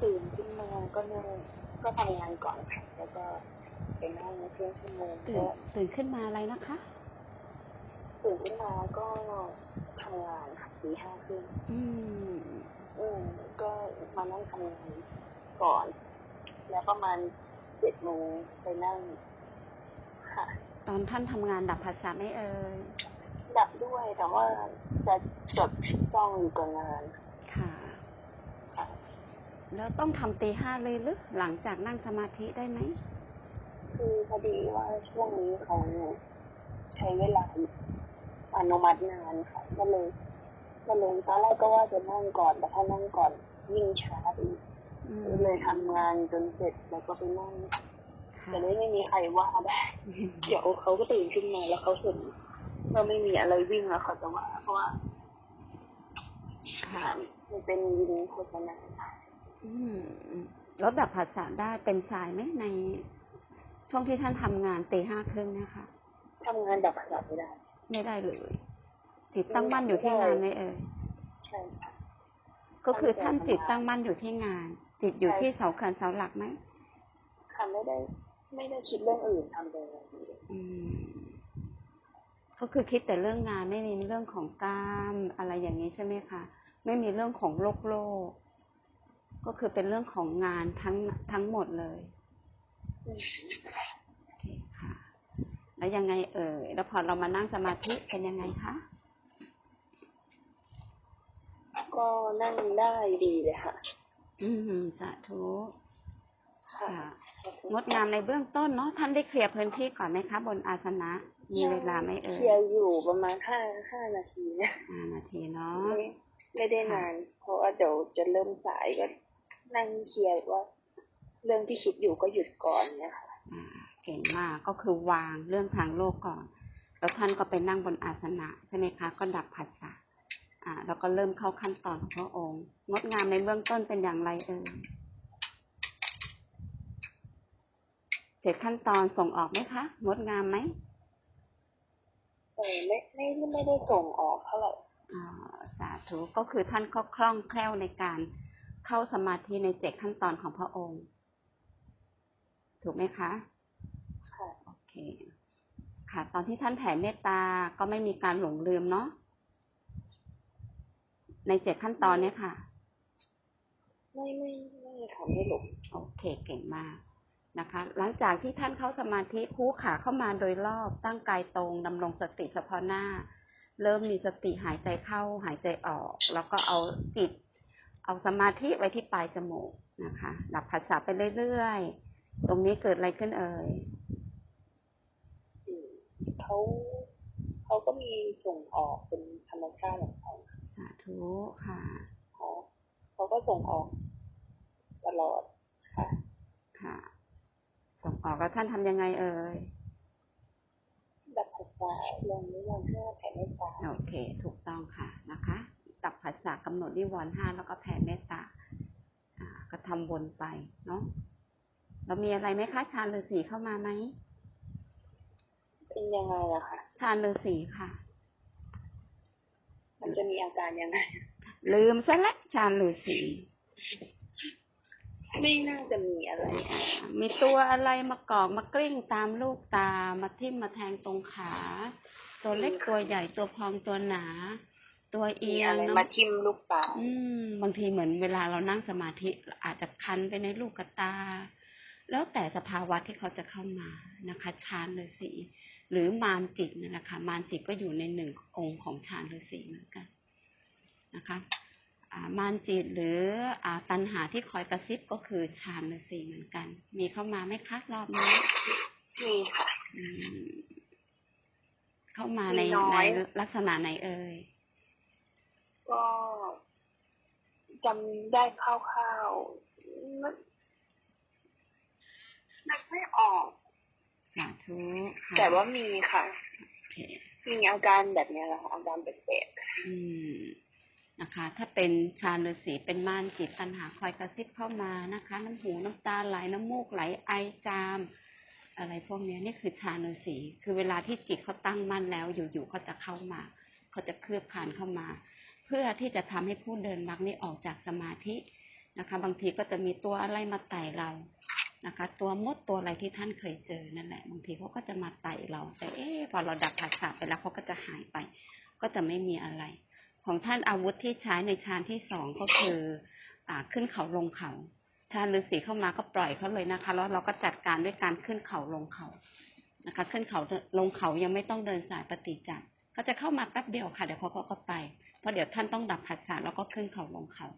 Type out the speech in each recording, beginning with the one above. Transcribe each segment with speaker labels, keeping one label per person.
Speaker 1: ตื่นขึ้นมาก็นั่งก็ทำงานก่อนค่ะแล้วก็ไปนั่งครึ่งชั่วโมง
Speaker 2: ตื่น
Speaker 1: ก็
Speaker 2: ตื่นขึ้นมาอะไรนะคะ
Speaker 1: ตื่นขึ้นมาก็ทำงานค่ะตีห้าครึ่ง
Speaker 2: อืม
Speaker 1: อืมก็มานั่งทำงานก่อน แล้วประมาณเจ็ดโมงไปนั่งค่ะ
Speaker 2: ตอนท่านทำงานดับภาษาไหม่เอ่ย
Speaker 1: ดับด้วยแต่ว่าจะจดจ้องอยู่กับงาน
Speaker 2: ค่ะ
Speaker 1: ค่ะ
Speaker 2: แล้วต้องทำตีห้าเลยหรือหลังจากนั่งสมาธิได้ไหม
Speaker 1: คือพอดีว่าช่วงนี้เขาใช้เวลาอนุมัติงานค่ะก็เลยก็เลยตอนแรกก็ว่าจะนั่งก่อน แต่ถ้านั่งก่อนยิ่งช้าอีก
Speaker 2: อืม
Speaker 1: เลยทำงานจนเสร็จแล้วก็ไปนั่ง
Speaker 2: ค่ะ
Speaker 1: จะได้ไม่มีใครว่าได้เดี๋ยวเขาก็ตื่นขึ้นมาแล้วเขาเห็นว่าไม่มีอะไรวิ่งแล้วเขาจะว่าเพราะว่า
Speaker 2: ค่ะ
Speaker 1: มันเป็นวินโฆษณา
Speaker 2: อืมแล้วดับภาษาได้เป็นสายไหมในช่วงที่ท่านทำงานตีห้าครึ่งนะคะ
Speaker 1: ทำงานดับภาษาไม่ได้
Speaker 2: ไม่ได้เลยจิตตั้งมั่นอยู่ที่งานไหมเอ่ย
Speaker 1: ใช่ค่ะ
Speaker 2: ก็คือท่าน
Speaker 1: จิ
Speaker 2: ตตั้งมั่นอยู่ที่งาน จิตอยู่ที่เสาเขื่อนเสาหลักไหม
Speaker 1: ค่ะไม่ได้ ไม่ได้คิดเรื่องอื่นทำเลย
Speaker 2: อืมก็คือคิดแต่เรื่องงานไม่มีเรื่องของกามอะไรอย่างนี้ใช่ไหมคะไม่มีเรื่องของโลกโลก ก็คือเป็นเรื่องของงานทั้งทั้งหมดเลย
Speaker 1: อืม
Speaker 2: โอเคค่ะ แล้วยังไงเอ่ยแล้วพอเรามานั่งสมาธิเป็นยังไงคะ
Speaker 1: ก็นั่งได้ดีเลยค่ะ
Speaker 2: อืมสาธุ
Speaker 1: ค่ะ
Speaker 2: ค่ะงดงามในเบื้องต้นเนาะท่านได้เคลียร์พื้นที่ก่อนไหมคะ บนอาสนะ มีเวลาไหมเอ่ย
Speaker 1: เคลียร์อยู่ประมาณห้าห้านาทีนะ
Speaker 2: ห้านาทีเนาะ
Speaker 1: ไม่ไม่ได้นาน เพราะว่าเดี๋ยวจะเริ่มสายก็ นั่งเคลียร์ว่าเรื่องที่คิดอยู่ก็หยุดก่อนเนี่ยค่ะ
Speaker 2: อ่าเก่งมากก็คือวางเรื่องทางโลกก่อน แล้วท่านก็ไปนั่งบนอาสนะใช่ไหมคะ ก็ดับผัสสะอ่า แล้วก็เริ่มเข้าขั้นตอนของพระองค์ งดงามในเบื้องต้นเป็นอย่างไรเอ่ยเสร็จขั้นตอนส่งออกไหมคะ งดงามไหม
Speaker 1: เออไม่ไม่ไม่ได้ส่งออกเท่าไหร่
Speaker 2: อ่าสาธุก็คือท่านก็คล่องแคล่วในการ เข้าสมาธิในเจ็ดขั้นตอนของพระองค์ ถูกไหมคะ
Speaker 1: ค่ะ
Speaker 2: โอเคค่ะ ตอนที่ท่านแผ่เมตตาก็ไม่มีการหลงลืมเนาะในเจ็ดขั้นตอนเนี้ยค่ะ
Speaker 1: ไม่ไม่ไม่ค่ะไม่หลง
Speaker 2: โอเคเก่งมากนะคะ หลังจากที่ท่านเข้าสมาธิคู่ขาเข้ามาโดยรอบตั้งกายตรงดำรงสติเฉพาะหน้า เริ่มมีสติหายใจเข้าหายใจออก แล้วก็เอาจิต เอาสมาธิไว้ที่ปลายจมูกนะคะ ดับภาษาไปเรื่อยๆ ตรงนี้เกิดอะไรขึ้นเอ่ย
Speaker 1: อืมเขาเขาก็มีส่งออกเป็นธรรมชาติของเขา
Speaker 2: สาธุค่ะ
Speaker 1: เขาเขาก็ส่งออกตลอดค่ะ
Speaker 2: ค่ะ ส่งออกแล้วท่านทำยังไงเอ่ย
Speaker 1: ดับภาษาลงนิวรณ์ห้าแผ่เมตตา
Speaker 2: โอเค ถูกต้องค่ะนะคะ ดับภาษากำหนดนิวรณ์ห้าแล้วก็แผ่เมตตาอ่าก็ทำวนไปเนาะเรามีอะไรไหมคะ ชาญฤาษีเข้ามาไหม
Speaker 1: เป็นยังไงอะค่ะ
Speaker 2: ชาญฤาษีค่ะ
Speaker 1: มันจะมีอาการยังไง
Speaker 2: ลืมซะและชาญฤาษี
Speaker 1: ไม่น่าจะมีอะไร
Speaker 2: อ่ามีตัวอะไรมากรอกมากลิ้งตามลูกตา มาทิ่มมาแทงตรงขา ตัวเล็กตัวใหญ่ตัวพองตัวหนา ตัวเอี
Speaker 1: มี
Speaker 2: ย
Speaker 1: อะ
Speaker 2: ง
Speaker 1: ไร
Speaker 2: น้ำ
Speaker 1: มาทิ่มลูกตา
Speaker 2: อืม บางทีเหมือนเวลาเรานั่งสมาธิอาจจะคันไปในลูกกระตา แล้วแต่สภาวะที่เขาจะเข้ามานะคะฌานฤาษีหรือมารจิตนั่นแหละค่ะมารจิตก็อยู่ในหนึ่งองค์ของฌานฤาษีเหมือนกันนะคะอ่ามารจิตหรืออ่าตัณหาที่คอยกระซิบก็คือฌานฤาษีเหมือนกัน มีเข้ามาไหมคะรอบนี้
Speaker 1: มีค่ะ
Speaker 2: อืมเข้ามาใน
Speaker 1: มีน้
Speaker 2: ใน
Speaker 1: อย
Speaker 2: ลักษณะไหนเอ่ย
Speaker 1: ก็จำได้คร่าวๆนึกนึกไม่ออก
Speaker 2: สาธุค่ะ
Speaker 1: แต่ว่ามีค่ะ
Speaker 2: โอเค
Speaker 1: มีอาการแบบเนี้ยแหละค่ะอาการแปลก
Speaker 2: อืมนะคะ ถ้าเป็นชาญฤาษีเป็นม่านจิตตัณหาคอยกระซิบเข้ามานะคะ น้ำหูน้ำตาไหลน้ำมูกไหลไอจาม อะไรพวกเนี้ยนี่คือชาญฤาษีคือเวลาที่จิตเขาตั้งมั่นแล้ว อยู่ๆเขาจะเข้ามา เขาจะเคลือบคลานเข้ามาเพื่อที่จะทำให้ผู้เดินมรรคนี้ออกจากสมาธินะคะ บางทีก็จะมีตัวอะไรมาไต่เรานะคะ ตัวมดตัวอะไรที่ท่านเคยเจอนั่นแหละ บางทีเขาก็จะมาไต่เรา แต่เอ๊ะพอเราดับผัสสะไปแล้วเขาก็จะหายไป ก็จะไม่มีอะไร ของท่านอาวุธที่ใช้ในฌานที่สองก็คือ อ่าขึ้นเขาลงเขาฌานฤาษีเข้ามาก็ปล่อยเขาเลยนะคะ แล้วเราก็จัดการด้วยการขึ้นเขาลงเขานะคะ ขึ้นเขาลงเขายังไม่ต้องเดินสายปฏิจจ์เขาจะเข้ามาแป๊บเดียวค่ะเดี๋ยวเขาก็ไป เพราะเดี๋ยวท่านต้องดับผัสสะแล้วก็ขึ้นเขาลงเขา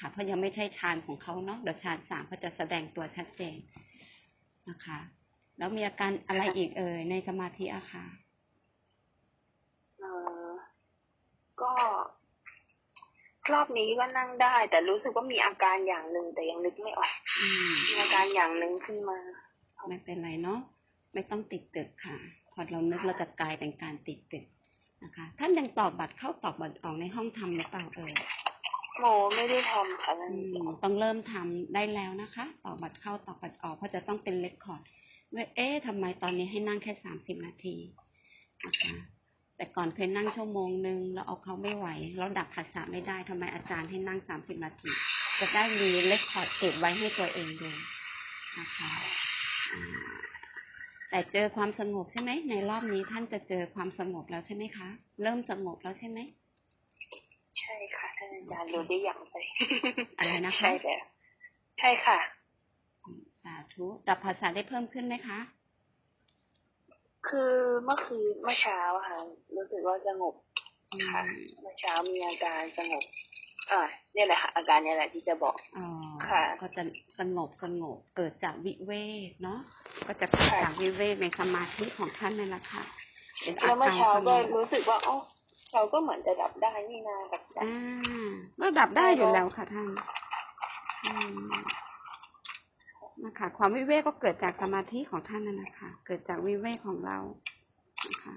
Speaker 2: ค่ะ เพราะยังไม่ใช่ฌานของเขาเนาะเดี๋ยวฌานสามเขาจะแสดงตัวชัดเจนนะคะ แล้วมีอาการอะไรอีกเอ่ยในสมาธิอะค่ะ
Speaker 1: เออก็รอบนี้ก็นั่งได้ แต่รู้สึกว่ามีอาการอย่างหนึ่งแต่ยังนึกไม่ออก
Speaker 2: อืม
Speaker 1: มีอาการอย่างหนึ่งขึ้นมา
Speaker 2: ไม่เป็นไรเนาะไม่ต้องติดตึกค่ะ พอเรานึกเราจะกลายเป็นการติดตึก นะคะ ท่านยังตอกบัตรเข้าตอกบัตรออกในห้องทำหรือเปล่าเอ่ย
Speaker 1: โมไม่ได้ทำค่ะนั่น
Speaker 2: อืมต้องเริ่มทำได้แล้วนะคะ ตอกบัตรเข้าตอกบัตรออกเพราะจะต้องเป็นเลคคอร์ดว่าเอ๊ะทำไมตอนนี้ให้นั่งแค่สามสิบนาทีนะคะแต่ก่อนเคยนั่งชั่วโมงหนึ่งแล้วเอาเขาไม่ไหวแล้วดับภาษาไม่ได้ทำไมอาจารย์ให้นั่งสามสิบนาที จะได้มีเลคคอร์ดเก็บไว้ให้ตัวเองดูนะคะอ่า แต่เจอความสงบใช่ไหม ในรอบนี้ท่านจะเจอความสงบแล้วใช่ไหมคะ เริ่มสงบแล้วใช่ไหม
Speaker 1: ใช่ค่ะท่านอาจารย์รู้ได้อย่างไร
Speaker 2: อะไรนะคะ
Speaker 1: ใช่แล้วใช่ค่ะ
Speaker 2: สาธุดับภาษาได้เพิ่มขึ้นไหมคะ
Speaker 1: คือเมื่อคืนเมื่อเช้าอะค่ะ รู้สึกว่าสงบ
Speaker 2: อื
Speaker 1: ค่ะ
Speaker 2: ม
Speaker 1: เมื่อเช้ามีอาการสงบ อ่าเนี่ยแหละค่ะอาการเนี่ยแหละที่จะบอก
Speaker 2: อ๋อ
Speaker 1: ค่ะ
Speaker 2: ก็จะสงบสงบเกิดจากวิเวกเนาะก็จะเกิดจากวิเวกในสมาธิของท่านนั่นแหละค่ะเป็นอา
Speaker 1: แล้วเมื่อ
Speaker 2: การ
Speaker 1: เช้า
Speaker 2: สง
Speaker 1: ก็
Speaker 2: บ
Speaker 1: รู้สึกว่าอ๋อเราก็เหมือนจะดับได้นี่นาดับได้
Speaker 2: อ่าระดับได้อยู่แล้วค่ะท่านอืมนะคะความวิเวกก็เกิดจากสมาธิของท่านนั่นแหละค่ะเกิดจากวิเวกของเรานะคะ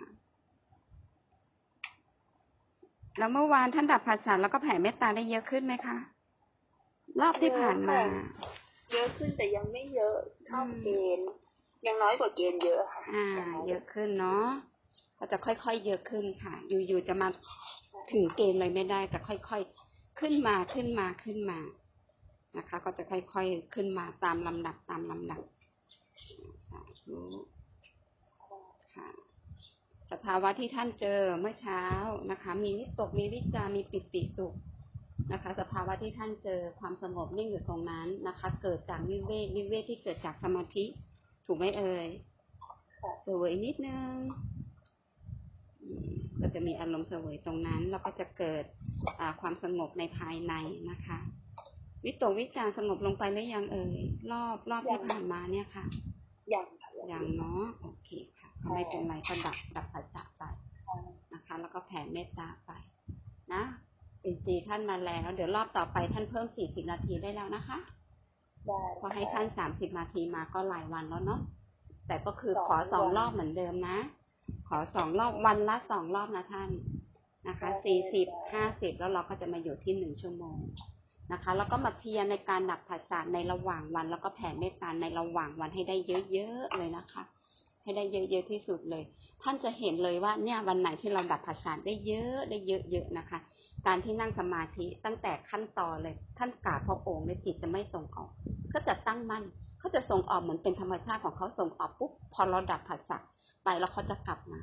Speaker 2: แล้วเมื่อวานท่านดับภาษาแล้วก็แผ่เมตตาได้เยอะขึ้นไหมคะ รอบที่ผ่านมา
Speaker 1: เยอะขึ้นแต่ยังไม่เยอะเท่า
Speaker 2: อืม
Speaker 1: เกณฑ์ยังน้อยกว่าเกณฑ์เยอะค่ะ
Speaker 2: อ่า เยอะขึ้นเนาะก็จะค่อยๆเยอะขึ้นค่ะ อยู่ๆจะมาถึงเกณฑ์เลยไม่ได้จะค่อยๆขึ้นมาขึ้นมาขึ้นมานะคะ ก็จะค่อยๆขึ้นมาตามลำดับตามลำดับสาธุค่ะสภาวะที่ท่านเจอเมื่อเช้านะคะ มีวิตกมีวิจารมีปิติสุข นะคะ สภาวะที่ท่านเจอความสงบนิ่งอยู่ตรงนั้นนะคะ เกิดจากวิเวกวิเวกที่เกิดจากสมาธิ ถูกไหมเอ่ยเสวยนิดนึงอืมก็จะมีอารมณ์เสวยตรงนั้น แล้วก็จะเกิดอ่าความสงบในภายในนะคะ วิตกวิจารสงบลงไปหรือยังเอ่ยรอบรอบที่ผ่านมาเนี่ยค่ะ
Speaker 1: ยังค่ะ
Speaker 2: ยังเนาะโอเคค่ะก็ไม่เป็นไรก็ดับดับปัจจัไปนะคะ แล้วก็แผ่เมตตาไปนะ อินทรีย์ท่านมาแล้ว เดี๋ยวรอบต่อไปท่านเพิ่มสี่สิบนาทีได้แล้วนะคะ
Speaker 1: ได้
Speaker 2: พอให้ท่านสามสิบนาทีมาก็หลายวันแล้วเนาะแต่ก็คือ
Speaker 1: สอง
Speaker 2: ขอสอง
Speaker 1: วัน
Speaker 2: รอบเหมือนเดิมนะ ขอสองรอบวันละสองรอบนะท่านนะคะ
Speaker 1: ได้
Speaker 2: สี่สิบ
Speaker 1: ได้
Speaker 2: ห้าสิบแล้วเราก็จะมาอยู่ที่หนึ่งชั่วโมงนะคะ แล้วก็มาเพียรในการดับผัสสะในระหว่างวัน แล้วก็แผ่เมตตาในระหว่างวันให้ได้เยอะๆเลยนะคะ ให้ได้เยอะๆที่สุดเลย ท่านจะเห็นเลยว่าเนี่ยวันไหนที่เราดับผัสสะได้เยอะได้เยอะๆนะคะ การที่นั่งสมาธิตั้งแต่ขั้นตอนเลย ท่านกราบพระองค์ในจิตจะไม่ส่งออก ก็จะตั้งมั่นเขาจะส่งออกเหมือนเป็นธรรมชาติของเขาส่งออกปุ๊บพอเราดับผัสสะไปแล้วเขาจะกลับมา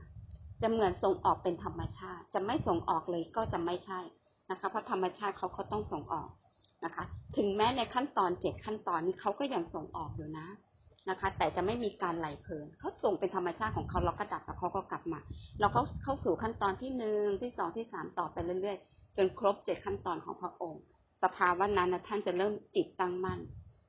Speaker 2: จะเหมือนส่งออกเป็นธรรมชาติ จะไม่ส่งออกเลยก็จะไม่ใช่นะคะ เพราะธรรมชาติเขาเขาต้องส่งออกนะคะ ถึงแม้ในขั้นตอนเจ็ดขั้นตอนนี้เขาก็ยังส่งออกอยู่นะนะคะ แต่จะไม่มีการไหลเพลินเขาส่งเป็นธรรมชาติของเขาเราก็ดับแล้วเขาก็กลับมา เราเขาเข้าสู่ขั้นตอนที่หนึ่งที่สองที่สามต่อไปเรื่อยๆ จนครบเจ็ดขั้นตอนของพระองค์ สภาวะนั้นนะท่านจะเริ่มจิตตั้งมั่น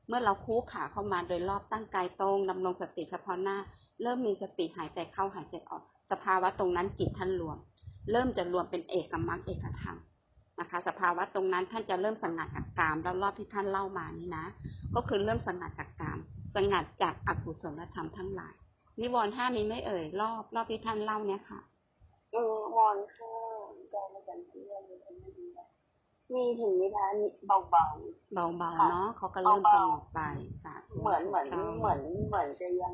Speaker 2: เมื่อเราคู่ขาเข้ามาโดยรอบตั้งกายตรงดำรงสติเฉพาะหน้า เริ่มมีสติหายใจเข้าหายใจออก สภาวะตรงนั้นจิตท่านรวม เริ่มจะรวมเป็นเอกมรรคเอกธรรมนะคะ สภาวะตรงนั้นท่านจะเริ่มสังัดจากกามแล้วรอบที่ท่านเล่ามานี่นะ ก็คือเริ่มสังัดจากกามสังัดจากอกุศลธรรมทั้งหลาย นิวรณ์ห้ามีไม่เอ่ยรอบรอบที่ท่านเล่าเนี่ยค่ะ
Speaker 1: เออวอนข้างการมาจันเที่ยงมีอันนี้นะ มีถึงนิทานเบา
Speaker 2: เบาๆเนาะเขาก็เริ่มสงบไปสาธุ
Speaker 1: ๆเหมือนเหมือน
Speaker 2: ถูกต้อง
Speaker 1: เหมือนเหมือนจะยัง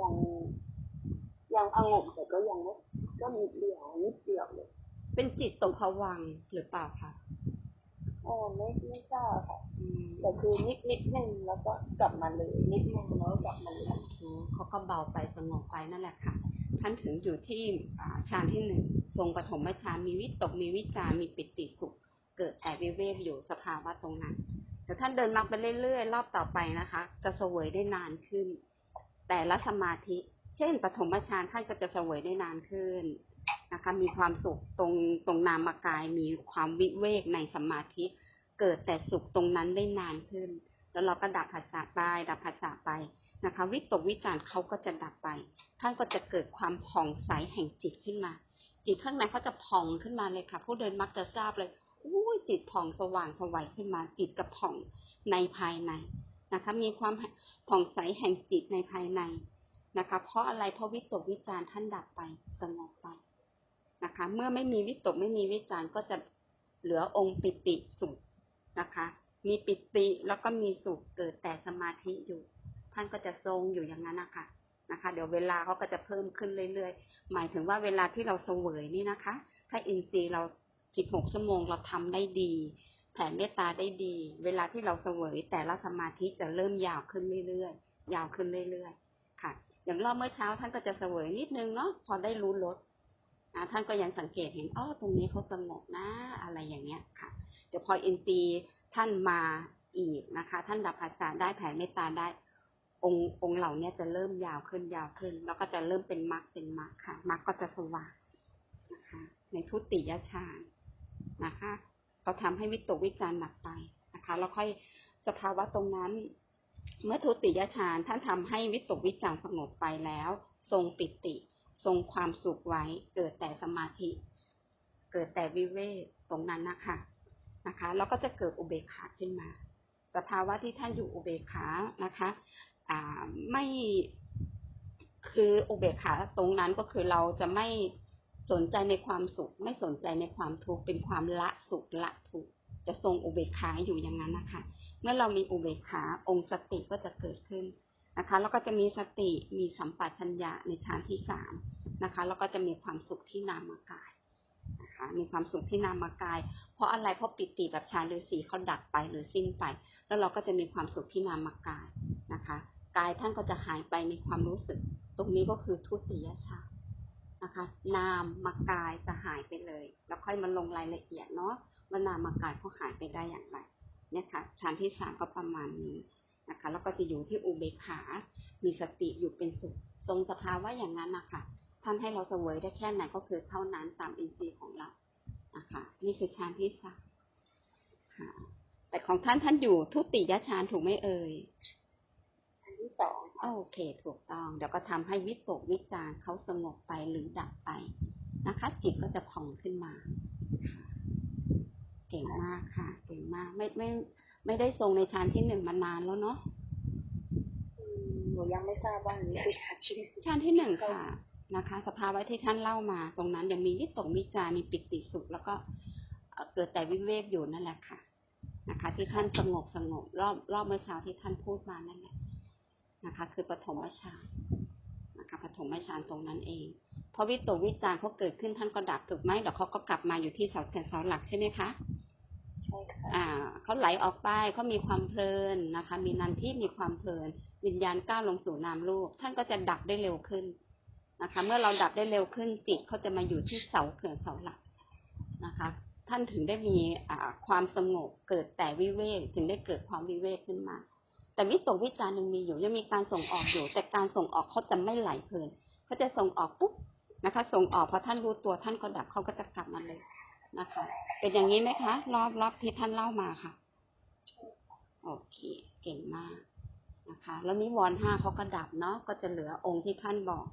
Speaker 1: ยังยังสงบแต่ก็ยังไม่ก็นิดเดียวนิดเดียวเลย
Speaker 2: เป็นจิตตกผวังค์หรือเปล่าคะ
Speaker 1: เออไม่ไม่ทราบค่ะ
Speaker 2: อืม
Speaker 1: แต่คือนิดนิดนึงแล้วก็กลับมาเลยนิดนึงแล้วกลับมาเลย
Speaker 2: โอ้เขาก็เบาไปสงบไปนั่นแหละค่ะท่านถึงอยู่ที่อ่าฌานที่หนึ่งทรงปฐมฌานมีวิตกมีวิจารมีปิติสุข เกิดแต่วิเวกอยู่สภาวะตรงนั้นแต่ท่านเดินมรรคไปเรื่อยๆรอบต่อไปนะคะ จะเสวยได้นานขึ้น แต่ละสมาธิ เช่นปฐมฌานท่านก็จะเสวยได้นานขึ้นนะคะ มีความสุขตรงตรงนามกาย มีความวิเวกในสมาธิ เกิดแต่สุขตรงนั้นได้นานขึ้น แล้วเราก็ดับภาษาไปดับภาษาไปนะคะ วิตกวิจารณ์เขาก็จะดับไป ท่านก็จะเกิดความผ่องใสแห่งจิตขึ้นมาจิตข้างในเขาจะผ่องขึ้นมาเลยค่ะ ผู้เดินมักจะทราบเลย จิตผ่องสว่างสวัยขึ้นมาจิตกระผ่องในภายในนะคะ มีความผ่องใสแห่งจิตในภายในนะคะ เพราะอะไรเพราะวิตกวิจารท่านดับไปสงบไปนะคะ เมื่อไม่มีวิตกไม่มีวิจารก็จะเหลือองค์ปิติสุขนะคะ มีปิติแล้วก็มีสุขเกิดแต่สมาธิอยู่ ท่านก็จะทรงอยู่อย่างนั้นนะคะนะคะ เดี๋ยวเวลาเขาก็จะเพิ่มขึ้นเรื่อยๆ หมายถึงว่าเวลาที่เราเสวยนี่นะคะ ถ้าอินทรีย์เรา 16ชั่วโมงเราทำได้ดีแผ่เมตตาได้ดี เวลาที่เราเสวยแต่ละสมาธิจะเริ่มยาวขึ้นเรื่อยๆยาวขึ้นเรื่อยๆค่ะ อย่างรอบเมื่อเช้าท่านก็จะเสวยนิดนึงเนาะพอได้รู้ลดนะท่านก็ยังสังเกตเห็นอ้อตรงนี้เขาสงบนะ อะไรอย่างเงี้ยค่ะ เดี๋ยวพออินทรีย์ท่านมาอีกนะคะ ท่านดับภาษาได้แผ่เมตตาได้ องค์องค์เหล่านี้จะเริ่มยาวขึ้นยาวขึ้น แล้วก็จะเริ่มเป็นมรรคเป็นมรรคค่ะมรรคก็จะสว่างนะคะ ในทุติยฌาน นะคะก็ทำให้วิตกวิจารณ์หนักไปนะคะแล้วค่อยสภาวะตรงนั้น เมื่อทุติยฌานท่านทำให้วิตกวิจารณ์สงบไปแล้ว ทรงปิติ ทรงความสุขไว้ เกิดแต่สมาธิ เกิดแต่วิเวกตรงนั้นนะคะนะคะแล้วก็จะเกิดอุเบกขาขึ้นมา สภาวะที่ท่านอยู่อุเบกขานะคะอ่าไม่คืออุเบกขาตรงนั้นก็คือเราจะไม่ สนใจในความสุข ไม่สนใจในความทุกข์เป็นความละสุขละทุกข์จะทรงอุเบกขาอยู่อย่างนั้นนะคะ เมื่อเรามีอุเบกขาองค์สติก็จะเกิดขึ้นนะคะ แล้วก็จะมีสติมีสัมปชัญญะในฌานที่สามนะคะแล้วก็จะมีความสุขที่นามกายนะคะ มีความสุขที่นามกาย เพราะอะไรเพราะปิติแบบฌานฤาษีเขาดับไปหรือสิ้นไป แล้วเราก็จะมีความสุขที่นามกายนะคะ กายท่านก็จะหายไปในความรู้สึก ตรงนี้ก็คือทุติยฌาน นะคะ นามมากายจะหายไปเลย แล้วค่อยมาลงรายละเอียดเนาะว่านามกายเขาหายไปได้อย่างไรเนี่ยค่ะฌานที่สามก็ประมาณนี้นะคะ แล้วก็จะอยู่ที่อุเบกขา มีสติอยู่เป็นสุขทรงสภาวะอย่างนั้นนะคะท่านให้เราเสวยได้แค่ไหนก็คือเท่านั้นตามอินทรีย์ของเรานะคะ นี่คือฌานที่สามค่ะแต่ของท่านท่านอยู่ทุติยฌานถูกไหมเอ่ย
Speaker 1: ที่สอง
Speaker 2: โอเค ถูกต้อง เดี๋ยวก็ทำให้วิตกวิจารณ์เขาสงบไปหรือดับไปนะคะ จิตก็จะผ่องขึ้นมาค่ะเก่งมากค่ะ เก่งมาก ไม่ไม่ ไม่ได้ทรงในฌานที่หนึ่งมานานแล้วเนาะ
Speaker 1: อืมหนูยังไม่ทราบว่าอันนี้คือฌานที่หนึ่ง
Speaker 2: ฌานที่หนึ่งค่ะนะคะ สภาวะที่ท่านเล่ามา ตรงนั้นยังมีวิตกวิจารณ์มีปิติสุข แล้วก็เอ่อเกิดแต่วิเวกอยู่นั่นแหละค่ะนะคะ ที่ท่านสงบสงบรอบรอบเมื่อเช้าที่ท่านพูดมานั่นแหละ นะคะ คือปฐมฌานนะคะปฐมฌานตรงนั้นเองเพราะวิตกวิจารณ์เขาเกิดขึ้นท่านก็ดับถูกไหมเดี๋ยวเขาก็กลับมาอยู่ที่เสาแก่นเสาหลักใช่ไหมคะ
Speaker 1: ใช่ค่ะ
Speaker 2: อ่าเขาไหลออกไปเขามีความเพลินนะคะ มีนันที่มีความเพลิน วิญญาณก้าวลงสู่นามรูป ท่านก็จะดับได้เร็วขึ้นนะคะ เมื่อเราดับได้เร็วขึ้นจิตเขาจะมาอยู่ที่เสาเขื่อนเสาหลักนะคะ ท่านถึงได้มีอ่าความสงบเกิดแต่วิเวกถึงได้เกิดความวิเวกขึ้นมา แต่วิตกวิจารณ์ยังมีอยู่ ยังมีการส่งออกอยู่ แต่การส่งออกเขาจะไม่ไหลเพลินเขาจะส่งออกปุ๊บนะคะ ส่งออกพอท่านรู้ตัวท่านก็ดับเขาก็จะกลับมาเลยนะคะ เป็นอย่างนี้ไหมคะ รอบรอบที่ท่านเล่ามาค่ะ โอเค เก่งมากนะคะ แล้วนิวรณ์ห้าเขาก็ดับเนาะก็จะเหลือองค์ที่ท่านบอก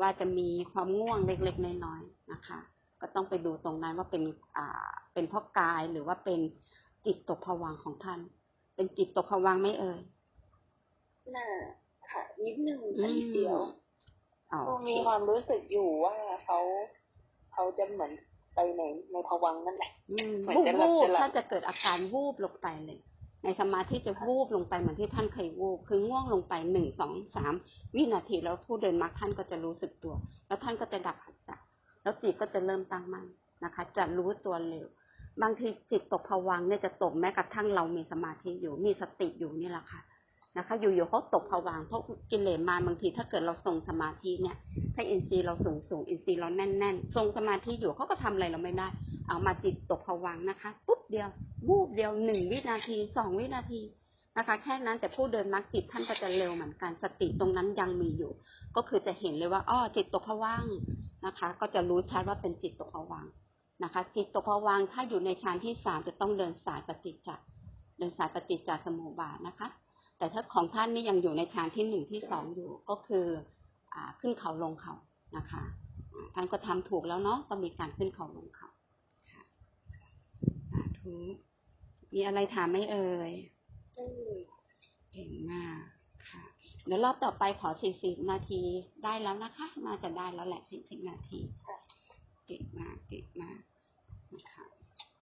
Speaker 2: ว่าจะมีความง่วงเล็กๆน้อยๆนะคะ ก็ต้องไปดูตรงนั้นว่าเป็นอ่าเป็นเพราะกายหรือว่าเป็นจิตตกผวังของท่าน เป็นจิตตกผวังค์ไหม่เอ่ย
Speaker 1: น่าค่ะนิดนึงค่ะนิดเดียว
Speaker 2: อ๋อ
Speaker 1: ก็
Speaker 2: โอเค
Speaker 1: มีความรู้สึกอยู่ว่าเขาเขาจะเหมือนไปในในภวังค์นั่นแหละ
Speaker 2: อืม
Speaker 1: เหมือน
Speaker 2: วูบ
Speaker 1: จะหลับ
Speaker 2: วูบ
Speaker 1: จะหลับ
Speaker 2: ถ้าจะเกิดอาการวูบลงไปเลย ในสมาธิจะวูบลงไปเหมือนที่ท่านเคยวูบคือง่วงลงไปหนึ่งสองสามวินาทีแล้วผู้เดินมรรคท่านก็จะรู้สึกตัว แล้วท่านก็จะดับผัสสะแล้วจิตก็จะเริ่มตั้งมั่นนะคะ จะรู้ตัวเร็ว บางทีจิตตกผวังเนี่ยจะตกแม้กระทั่งเรามีสมาธิอยู่มีสติอยู่นี่แหละค่ะนะคะอยู่ๆเขาตกผวังเพราะกิเลสมาบางทีถ้าเกิดเราทรงสมาธิเนี่ย ถ้าอินทรีย์เราสูงสูงอินทรีย์เราแน่นแน่นทรงสมาธิอยู่เขาก็ทำอะไรเราไม่ได้ เอามาจิตตกผวังนะคะปุ๊บเดียววูบเดียวหนึ่งวินาทีสองวินาทีนะคะ แค่นั้นแต่ผู้เดินมรรคจิตท่านก็จะเร็วเหมือนกันสติตรงนั้นยังมีอยู่ ก็คือจะเห็นเลยว่าอ้อจิตตกผวังนะคะ ก็จะรู้ชัดว่าเป็นจิตตกผวัง นะคะจิตตกผวังค์ถ้าอยู่ในฌานที่สามจะต้องเดินสายปฏิจจ์เดินสายปฏิจจสมุปบาทนะคะ แต่ถ้าของท่านนี่ยังอยู่ในฌานที่หนึ่งที่สองอยู่ก็คืออ่าขึ้นเขาลงเขานะคะอ่าท่านก็ทำถูกแล้วเนาะก็มีการขึ้นเขาลงเขาค่ะสาธุมีอะไรถามไหมเอ่ย
Speaker 1: อืม
Speaker 2: เก่งมากค่ะ เดี๋ยวรอบต่อไปขอสี่สิบนาทีได้แล้วนะคะน่าจะได้แล้วแหละสี่สิบนาทีเก่งมากเก่งมาก นะคะ